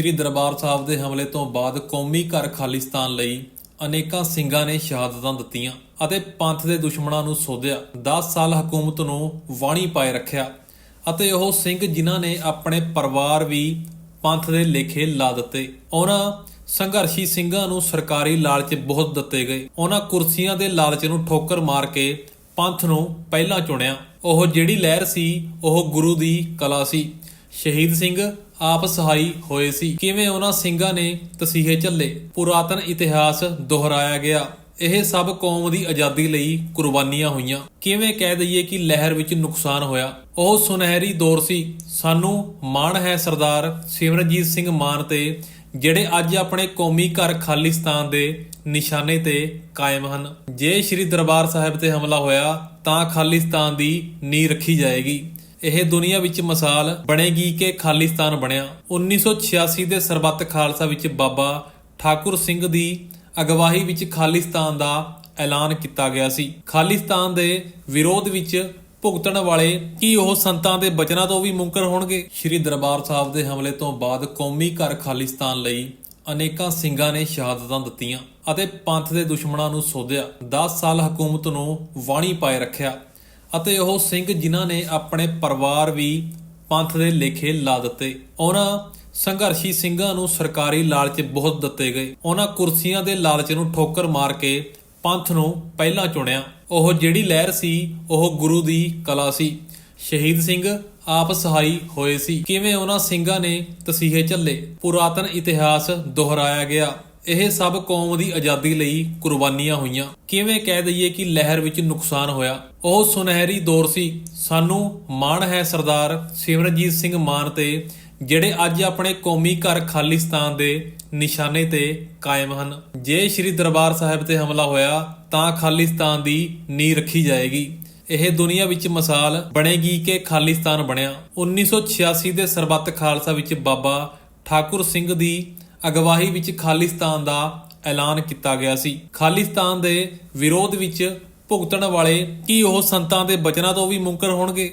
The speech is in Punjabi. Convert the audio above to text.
ਸ਼੍ਰੀ ਦਰਬਾਰ ਸਾਹਿਬ ਦੇ ਹਮਲੇ ਤੋਂ ਬਾਅਦ ਕੌਮੀ ਘਰ ਖਾਲਿਸਤਾਨ ਲਈ ਅਨੇਕਾਂ ਸਿੰਘਾਂ ਨੇ ਸ਼ਹਾਦਤਾਂ ਦਿੱਤੀਆਂ ਅਤੇ ਪੰਥ ਦੇ ਦੁਸ਼ਮਣਾਂ ਨੂੰ ਸੋਧਿਆ। 10 ਸਾਲ ਹਕੂਮਤ ਨੂੰ ਵਾਣੀ ਪਾਏ ਰੱਖਿਆ ਅਤੇ ਉਹ ਸਿੰਘ ਜਿਨ੍ਹਾਂ ਨੇ ਆਪਣੇ ਪਰਿਵਾਰ ਵੀ ਪੰਥ ਦੇ ਲੇਖੇ ਲਾ ਦਿੱਤੇ। ਉਹਨਾਂ ਸੰਘਰਸ਼ੀ ਸਿੰਘਾਂ ਨੂੰ ਸਰਕਾਰੀ ਲਾਲਚ ਬਹੁਤ ਦਿੱਤੇ ਗਏ। ਉਹਨਾਂ ਕੁਰਸੀਆਂ ਦੇ ਲਾਲਚ ਨੂੰ ਠੋਕਰ ਮਾਰ ਕੇ ਪੰਥ ਨੂੰ ਪਹਿਲਾਂ ਚੁਣਿਆ। ਉਹ ਜਿਹੜੀ ਲਹਿਰ ਸੀ, ਉਹ ਗੁਰੂ ਦੀ ਕਲਾ ਸੀ। ਸ਼ਹੀਦ ਸਿੰਘ ਆਪ ਸਹਾਈ ਹੋਏ ਸੀ। ਕਿਵੇਂ ਉਹਨਾਂ ਸਿੰਘਾਂ ਨੇ ਤਸੀਹੇ ਝੱਲੇ, ਪੁਰਾਤਨ ਇਤਿਹਾਸ ਦੁਹਰਾਇਆ ਗਿਆ। ਇਹ ਸਭ ਕੌਮ ਦੀ ਆਜ਼ਾਦੀ ਲਈ ਕੁਰਬਾਨੀਆਂ ਹੋਈਆਂ। ਕਿਵੇਂ ਕਹਿ ਦਈਏ ਕਿ ਲਹਿਰ ਵਿੱਚ ਨੁਕਸਾਨ ਹੋਇਆ। ਉਹ ਸੁਨਹਿਰੀ ਦੌਰ ਸੀ। ਸਾਨੂੰ ਮਾਣ ਹੈ ਸਰਦਾਰ ਸਿਮਰਨਜੀਤ ਸਿੰਘ ਮਾਨ ਤੇ, ਜਿਹੜੇ ਅੱਜ ਆਪਣੇ ਕੌਮੀ ਘਰ ਖਾਲਿਸਤਾਨ ਦੇ ਨਿਸ਼ਾਨੇ ਤੇ ਕਾਇਮ ਹਨ। ਜੇ ਸ੍ਰੀ ਦਰਬਾਰ ਸਾਹਿਬ ਤੇ ਹਮਲਾ ਹੋਇਆ, ਤਾਂ ਖਾਲਿਸਤਾਨ ਦੀ ਨੀਂਹ ਰੱਖੀ ਜਾਏਗੀ। ਇਹ ਦੁਨੀਆ ਵਿੱਚ ਮਿਸਾਲ ਬਣੇਗੀ ਕਿ ਖਾਲਿਸਤਾਨ ਬਣਿਆ। 1986 ਦੇ ਸਰਬੱਤ ਖਾਲਸਾ ਵਿੱਚ ਬਾਬਾ ਠਾਕੁਰ ਸਿੰਘ ਦੀ ਅਗਵਾਈ ਵਿੱਚ ਖਾਲਿਸਤਾਨ ਦਾ ਐਲਾਨ ਕੀਤਾ ਗਿਆ ਸੀ। ਖਾਲਿਸਤਾਨ ਦੇ ਵਿਰੋਧ ਵਿੱਚ ਭੁਗਤਣ ਵਾਲੇ ਕੀ ਉਹ ਸੰਤਾਂ ਦੇ ਬਚਨਾਂ ਤੋਂ ਵੀ ਮੁਨਕਰ ਹੋਣਗੇ? ਸ੍ਰੀ ਦਰਬਾਰ ਸਾਹਿਬ ਦੇ ਹਮਲੇ ਤੋਂ ਬਾਅਦ ਕੌਮੀ ਘਰ ਖਾਲਿਸਤਾਨ ਲਈ ਅਨੇਕਾਂ ਸਿੰਘਾਂ ਨੇ ਸ਼ਹਾਦਤਾਂ ਦਿੱਤੀਆਂ ਅਤੇ ਪੰਥ ਦੇ ਦੁਸ਼ਮਣਾਂ ਨੂੰ ਸੋਧਿਆ। 10 ਸਾਲ ਹਕੂਮਤ ਨੂੰ ਵਾਣੀ ਪਾਏ ਰੱਖਿਆ। ਅਤੇ ਉਹ ਸਿੰਘ ਜਿਨ੍ਹਾਂ ਨੇ ਆਪਣੇ ਪਰਿਵਾਰ ਵੀ ਪੰਥ ਦੇ ਲੇਖੇ ਲਾ ਦਿੱਤੇ। ਉਹਨਾਂ ਸੰਘਰਸ਼ੀ ਸਿੰਘਾਂ ਨੂੰ ਸਰਕਾਰੀ ਲਾਲਚ ਬਹੁਤ ਦਿੱਤੇ ਗਏ। ਉਹਨਾਂ ਕੁਰਸੀਆਂ ਦੇ ਲਾਲਚ ਨੂੰ ਠੋਕਰ ਮਾਰ ਕੇ ਪੰਥ ਨੂੰ ਪਹਿਲਾਂ ਚੁਣਿਆ। ਉਹ ਜਿਹੜੀ ਲਹਿਰ ਸੀ, ਉਹ ਗੁਰੂ ਦੀ ਕਲਾ ਸੀ। ਸ਼ਹੀਦ ਸਿੰਘ ਆਪ ਸਹਾਈ ਹੋਏ ਸੀ। ਕਿਵੇਂ ਉਹਨਾਂ ਸਿੰਘਾਂ ਨੇ ਤਸੀਹੇ ਝੱਲੇ? ਪੁਰਾਤਨ ਇਤਿਹਾਸ ਦੁਹਰਾਇਆ ਗਿਆ। ਇਹ ਸਭ ਕੌਮ ਦੀ ਆਜ਼ਾਦੀ ਲਈ ਕੁਰਬਾਨੀਆਂ ਹੋਈਆਂ। ਕਿਵੇਂ ਕਹਿ ਦਈਏ ਕਿ ਲਹਿਰ ਵਿੱਚ ਨੁਕਸਾਨ ਹੋਇਆ? ਉਹ ਸੁਨਹਿਰੀ ਦੌਰ ਸੀ। ਸਾਨੂੰ ਮਾਣ ਹੈ ਸਰਦਾਰ ਸਿਮਰਨਜੀਤ ਸਿੰਘ ਮਾਨ ਤੇ, ਜਿਹੜੇ ਅੱਜ ਆਪਣੇ ਕੌਮੀ ਘਰ ਖਾਲਿਸਤਾਨ ਦੇ ਨਿਸ਼ਾਨੇ ਤੇ ਕਾਇਮ ਹਨ। ਜੇ ਸ੍ਰੀ ਦਰਬਾਰ ਸਾਹਿਬ ਤੇ ਹਮਲਾ ਹੋਇਆ, ਤਾਂ ਖਾਲਿਸਤਾਨ ਦੀ ਨੀਂਹ ਰੱਖੀ ਜਾਏਗੀ। ਇਹ ਦੁਨੀਆ ਵਿੱਚ ਮਿਸਾਲ ਬਣੇਗੀ ਕਿ ਖਾਲਿਸਤਾਨ ਬਣਿਆ। 1986 ਦੇ ਸਰਬੱਤ ਖਾਲਸਾ ਵਿੱਚ ਬਾਬਾ ਠਾਕੁਰ ਸਿੰਘ ਦੀ ਅਗਵਾਈ ਵਿੱਚ ਖਾਲਿਸਤਾਨ ਦਾ ਐਲਾਨ ਕੀਤਾ ਗਿਆ ਸੀ। ਖਾਲਿਸਤਾਨ ਦੇ ਵਿਰੋਧ ਵਿੱਚ ਭੁਗਤਣ ਵਾਲੇ ਕੀ ਉਹ ਸੰਤਾਂ ਦੇ ਬਚਨਾਂ ਤੋਂ ਵੀ ਮੁਨਕਰ ਹੋਣਗੇ?